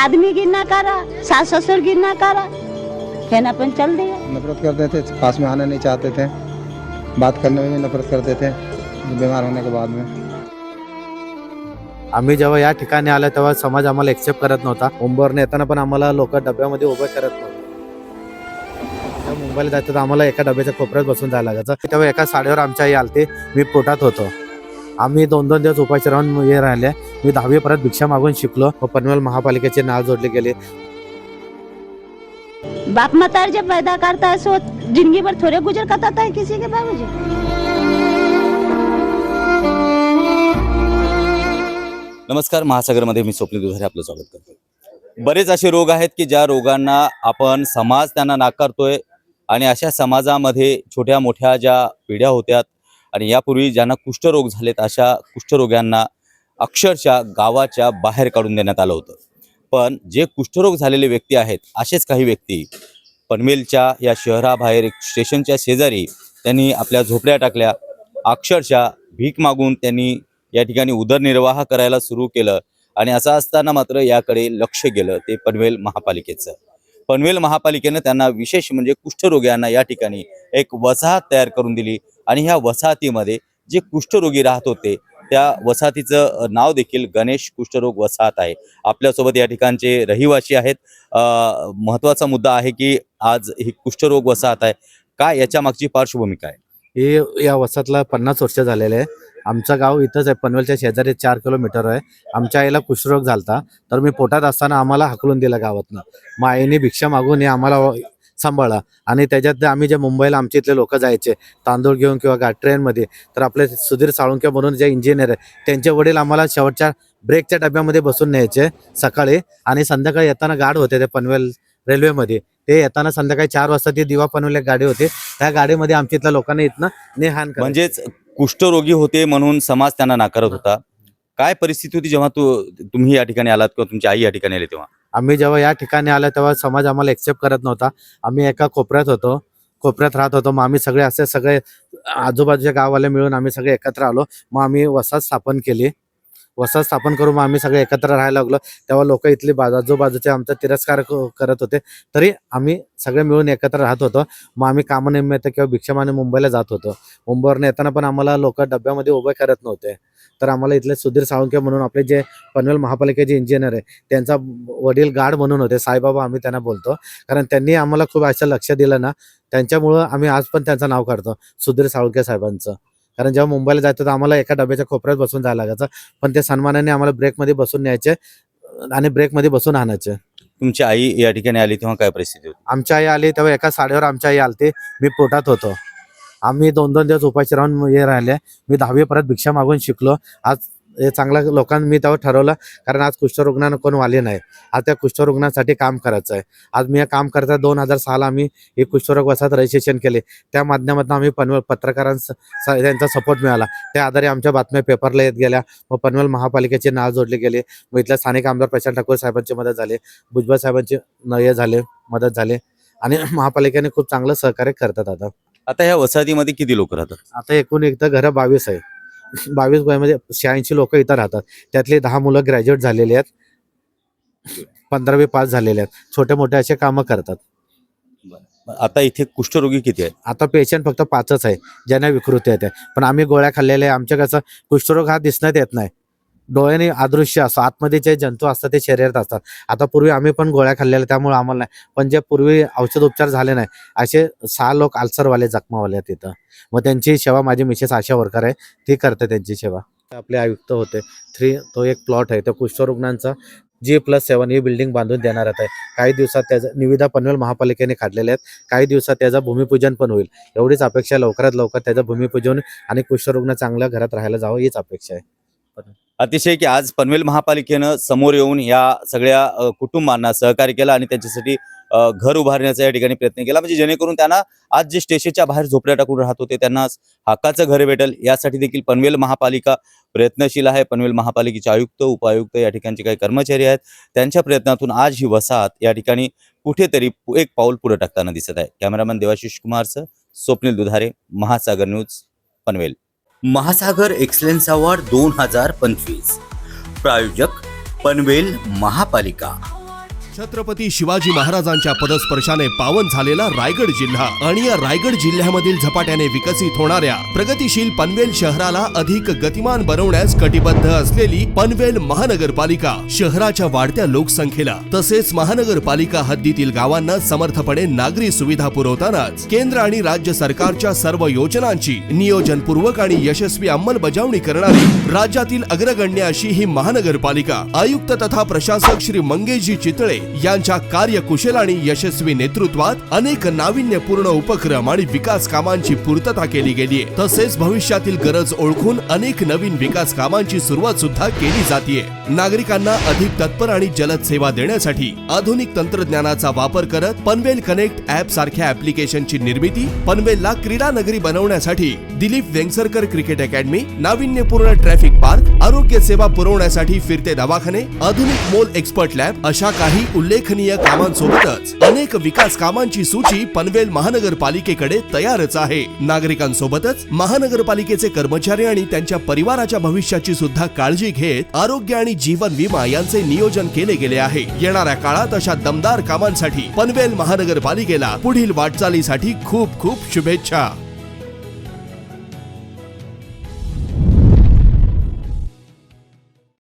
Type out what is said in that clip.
आदमी गिरना करा सास ससुर गिरना करा। कहना पण चल दिया नफरत करते थे पास में आना नहीं चाहते थे। बात करने में भी नफरत करते थे बीमार होने के बाद में। आम्ही जेव्हा या ठिकाणी आलो तेव्हा समाज आम्हाला एक्सेप्ट करत नव्हता. मुंबईवरनं येताना पण आम्हाला लोक डब्यामध्ये उभं करत नव्हते. तेव्हा मुंबईला जायचं तर आम्हाला एका डब्याच्या कोपऱ्यात बसून जायला लागायचं. तेव्हा एका साडीवर आमच्या आई आलते मी पोटात होतो. आम्ही दोन दोन दिवस उपाशी राहून हे राहिले. मी दहावी परत भिक्षा मागून शिकलो. व पनवेल महापालिकेचे नाव जोडले गेले. बाप मतार जब पैदा करता है सो जिंदगी भर थोड़े गुजर करता है किसी के बाबूजी? नमस्कार महासागरमध्ये मी स्वप्नील दुधारे आपलं स्वागत करतो बरेच असे रोग आहेत की ज्या रोगांना आपण समाज त्यांना नाकारतोय आणि अशा समाजामध्ये छोट्या मोठ्या ज्या पिढ्या होत्यात आणि यापूर्वी ज्यांना कुष्ठरोग झालेत अशा कुष्ठरोग्यांना अक्षरशः गावाच्या बाहेर काढून देण्यात आलं होतं. पण जे कुष्ठरोग झालेले व्यक्ती आहेत असेच काही व्यक्ती पनवेलच्या या शहराबाहेर स्टेशनच्या शेजारी त्यांनी आपल्या झोपड्या टाकल्या. अक्षरशः भीक मागून त्यांनी या ठिकाणी उदरनिर्वाह करायला सुरू केलं आणि असं असताना मात्र याकडे लक्ष गेलं ते पनवेल महापालिकेचं. पनवेल महापालिकेनं त्यांना विशेष म्हणजे कुष्ठरोग्यांना या ठिकाणी एक वसाहत तयार करून दिली. आणि ह्या वसाहतीमध्ये जे कुष्ठरोगी राहत होते त्या वसाहतीचं नाव देखील गणेश कुष्ठरोग वसाहत आहे. आपल्यासोबत या ठिकाणचे रहिवासी आहेत. महत्त्वाचा मुद्दा आहे की आज ही कुष्ठरोग वसाहत आहे. काय याच्या मागची पार्श्वभूमिका आहे हे या वसाहतला पन्नास वर्ष झालेले आहे. आमचं गाव इथंच आहे. पनवेलच्या शेजारी चार किलोमीटर आहे. आमच्या आईला कुष्ठरोग झालता. तर मी पोटात असताना आम्हाला हकलून दिला गावातनं. मग आईने भिक्षा मागून हे आम्हाला सांभाळा. आणि त्याच्यात आम्ही जे मुंबईला आमच्या इथले लोक जायचे तांदूळ घेऊन किंवा गा ट्रेनमध्ये तर आपले सुधीर साळुंके म्हणून जे इंजिनियर आहे त्यांचे वडील आम्हाला शेवटच्या ब्रेकच्या डब्यामध्ये बसून न्यायचे सकाळी. आणि संध्याकाळी येताना गाड होते ते पनवेल रेल्वेमध्ये ते येताना संध्याकाळी चार वाजता ती दिवा पनवेल एक गाडी होती. त्या गाडीमध्ये आमच्या इथल्या लोकांना इथनं नेहान म्हणजेच कुष्ठरोगी होते म्हणून समाज त्यांना नाकारत होता. काय परिस्थिती होती जेव्हा तू तुम्ही या ठिकाणी आलात किंवा तुमची आई या ठिकाणी आली तेव्हा? आम्ही जेव्हा या ठिकाणी आलो तेव्हा समाज आम्हाला एक्सेप्ट करत नव्हता. आम्ही एका कोपऱ्यात होतो. कोपऱ्यात राहत होतो. मग आम्ही सगळे असे सगळे आजूबाजूच्या गाववाले मिळून आम्ही सगळे एकत्र आलो. मग आम्ही वसाहत स्थापन केली. वसाहत स्थापन करून मग आम्ही सगळे एकत्र राहायला लागलो. तेव्हा लोक इथली बाजू आजूबाजूचे आमचा तिरस्कार करत होते. तरी आम्ही सगळे मिळून एकत्र राहत होतो. मग आम्ही कामनिमित्त किंवा भिक्षमाने मुंबईला जात होतो. मुंबईवरनं येताना पण आम्हाला लोक डब्यामध्ये उभे करत नव्हते. तर आम्हाला इथले सुधीर साळुंके म्हणून आपले जे पनवेल महापालिकेचे इंजिनियर आहे त्यांचा वडील गार्ड म्हणून होते. साईबाबा आम्ही त्यांना बोलतो. कारण त्यांनी आम्हाला खूप असं लक्ष दिलं ना त्यांच्यामुळं आम्ही आज पण त्यांचं नाव काढतो. सुधीर साळुंके साहेबांचं. कारण जेव्हा मुंबईला जायचं तर आम्हाला एका डब्याच्या कोपऱ्यात बसून जायला लागायचं. पण ते सन्मानाने आम्हाला ब्रेकमध्ये बसून न्यायचे आणि ब्रेकमध्ये बसून आणायचे. तुमची आई या ठिकाणी आली तेव्हा काय परिस्थिती होती? आमच्या आई आली तेव्हा एका साडीवर आमच्या आई आलते. मी पोटात होतो. आम्ही दोन दोन दिवस उपाशी राहून हे राहिले. मी दहावी परत भिक्षा मागून शिकलो. आज हे चांगल्या लोकांनी मी तेव्हा ठरवलं कारण आज कुष्ठरुग्णांना कोण वाले नाही. आज त्या कुष्ठरुग्णांसाठी काम करायचं आहे. आज मी हे काम करता दोन हजार सहाला आम्ही हे कुष्ठरोग वसाहत रजिस्ट्रेशन केले. त्या माध्यमातून आम्ही पनवेल पत्रकारांचा त्यांचा सपोर्ट मिळाला. त्या आधारे आमच्या बातम्या पेपरला येत गेल्या. व पनवेल महापालिकेचे नाव जोडले गेले. मग इथल्या स्थानिक आमदार प्रशांत ठाकूर साहेबांची मदत झाली. भुजबळ साहेबांची हे झाले मदत झाले. आणि महापालिकेने खूप चांगलं सहकार्य करतात आता. आता ह्या वसाहतीमध्ये किती लोक राहतात? आता एकूण एकदा घरं बावीस आहे. बावीस वयामध्ये शहाऐंशी लोक इथं राहतात. त्यातले दहा मुलं ग्रॅज्युएट झालेले आहेत. पंधरावी पास झालेले आहेत. छोटे मोठे असे कामं करतात. आता इथे कुष्ठरोगी किती आहेत? आता पेशंट फक्त पाचच आहे ज्यांना विकृती येते. पण आम्ही गोळ्या खाल्लेल्या आहे आमच्या कसं कुष्ठरोग हा दिसण्यात येत नाही. डोळ्याने अदृश्य असतो. आतमध्ये जे जंतू असतात ते शरीरात असतात. आता पूर्वी आम्ही पण गोळ्या खाल्लेल्या त्यामुळे आम्हाला नाही. पण जे पूर्वी औषध उपचार झाले नाही असे सहा लोक आल्सरवाले जखमावाले आहेत तिथं. मग त्यांची सेवा माझी मिसेस आशा वर्कर आहे. ती करते त्यांची सेवा. आपले आयुक्त होते. थ्री तो एक प्लॉट आहे. तो कुष्ठरुग्णांचा जी प्लस सेवन ही बिल्डिंग बांधून देणार आहे. काही दिवसात त्याचं निविदा पनवेल महापालिकेने काढलेल्या आहेत. काही दिवसात त्याचं भूमिपूजन पण होईल. एवढीच अपेक्षा लवकरात लवकर त्याचं भूमिपूजन आणि कुष्ठरुग्ण चांगल्या घरात राहायला जावं हीच अपेक्षा आहे. अतिशय की आज पनवेल महापालिकेनं समोर येऊन या सगळ्या कुटुंबांना सहकार्य केलं आणि त्यांच्यासाठी घर उभारण्याचा या ठिकाणी प्रयत्न केला. म्हणजे जेणेकरून त्यांना आज जे स्टेशनच्या बाहेर झोपड्या टाकून राहत होते त्यांना हक्काचं घर भेटेल. यासाठी देखील पनवेल महापालिका प्रयत्नशील आहे. पनवेल महापालिकेचे आयुक्त उपायुक्त या ठिकाणचे काही कर्मचारी आहेत. त्यांच्या प्रयत्नातून आज ही वसाहत या ठिकाणी कुठेतरी एक पाऊल पुढे टाकताना दिसत आहे. कॅमेरामॅन देवाशिष कुमारचं स्वप्नील दुधारे महासागर न्यूज पनवेल. महासागर एक्सलन्स अवॉर्ड दोन हजार पंचवीस. प्रायोजक पनवेल महापालिका. छत्रपती शिवाजी महाराजांच्या पदस्पर्शाने पावन झालेला रायगड जिल्हा. आणि या रायगड जिल्ह्यामधील झपाट्याने विकसित होणाऱ्या प्रगतीशील पनवेल शहराला अधिक गतिमान बनवण्यास कटिबद्ध असलेली पनवेल महानगरपालिका शहराच्या वाढत्या लोकसंख्येला तसेच महानगरपालिका हद्दीतील गावांना समर्थपणे नागरी सुविधा पुरवतानाच केंद्र आणि राज्य सरकारच्या सर्व योजनांची नियोजनपूर्वक आणि यशस्वी अंमलबजावणी करणारी राज्यातील अग्रगण्य अशी ही महानगरपालिका आयुक्त तथा प्रशासक श्री मंगेशजी चितळे यांच्या कार्यकुशल आणि यशस्वी नेतृत्वात अनेक नाविन्यपूर्ण उपक्रम आणि विकास कामांची पूर्तता केली गेली. तसेच भविष्यातील गरज ओळखून अनेक नवीन विकास कामांची सुरुवात सुद्धा केली जाते नागरिकांना अधिक तत्पर आणि जलद सेवा देण्यासाठी आधुनिक तंत्रज्ञानाचा वापर करत पनवेल कनेक्ट ऍप सारख्या ऍप्लिकेशनची निर्मिती पनवेलला क्रीडा नगरी बनवण्यासाठी दिलीप वेंगसरकर क्रिकेट अकॅडमी नाविन्यपूर्ण ट्रॅफिक पार्क आरोग्य सेवा पुरवण्यासाठी फिरते दवाखाने आधुनिक मोल एक्सपर्ट लॅब अशा काही उल्लेखनीय कामांसोबतच अनेक विकास कामांची सूची पनवेल महानगरपालिकेकडे तयारच आहे. नागरिकांसोबतच महानगरपालिकेचे कर्मचारी आणि त्यांच्या परिवाराच्या भविष्याची सुद्धा काळजी घेत आरोग्य आणि जीवन विमा यांचे नियोजन केले गेले आहे. येणाऱ्या काळात अशा दमदार कामांसाठी पनवेल महानगरपालिकेला पुढील वाटचालीसाठी खूप खूप शुभेच्छा.